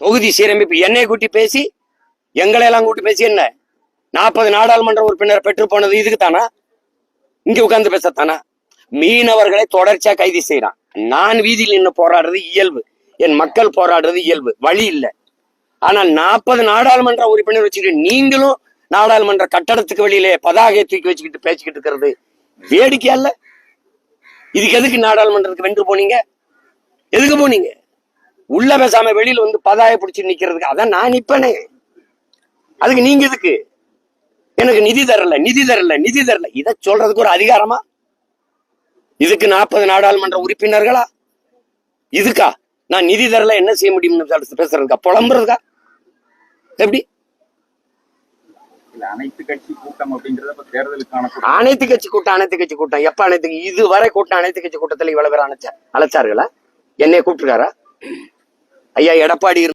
தொகுதி சீரமைப்பு என்னை கூட்டி பேசி எங்களை எல்லாம் கூட்டி பேசி என்ன? நாற்பது நாடாளுமன்ற உறுப்பினர் பெற்று போனது இதுக்கு தானா இங்க உட்கார்ந்து பேசத்தானா? மீனவர்களை தொடர்ச்சியா கைது செய்யறான் நான் வீதியில் நின்று போராடுறது இயல்பு. என் மக்கள் போராடுறது இயல்பு. வழி இல்லை. ஆனால் நாற்பது நாடாளுமன்ற உறுப்பினர் வச்சுக்கிட்டு நீங்களும் நாடாளுமன்ற கட்டடத்துக்கு வெளியிலே பதாகையை தூக்கி வச்சுக்கிட்டு பேசிக்கிட்டு இருக்கிறது வேடிக்கை அல்ல இதுக்கு எதுக்கு நாடாளுமன்றத்துக்கு வென்று போனீங்க? எதுக்கு போனீங்க? உள்ள பேசாம வெளியில வந்து பதாய பிடிச்சி நிக்கிறதுக்கு அதான் நான் நிப்பனே. அதுக்கு நீங்க எதுக்கு? எனக்கு நிதி தரல நிதி தரல நிதி தரல. இத சொல்றதுக்கு ஒரு அதிகாரமா? இதுக்கு நாற்பது நாடாளுமன்ற உறுப்பினர்களா? இதுக்கா? நான் நிதி தரல என்ன செய்ய முடியும்னு பேசுறதுக்கா? புலம்புறதுக்கா? எப்படி? கட்சி கூட்டம் தேர்தலுக்கான. அனைத்து கட்சி கூட்டம் அனைத்து கட்சி கூட்டம். எப்ப அனைத்து இதுவரை கூட்டம் அனைத்து கட்சி கூட்டத்துல இவ்வளவு பேர் அழைச்சா அழைச்சார்களா? என்னைய கூப்பிட்டுருக்காரா? ஐயா எடப்பாடி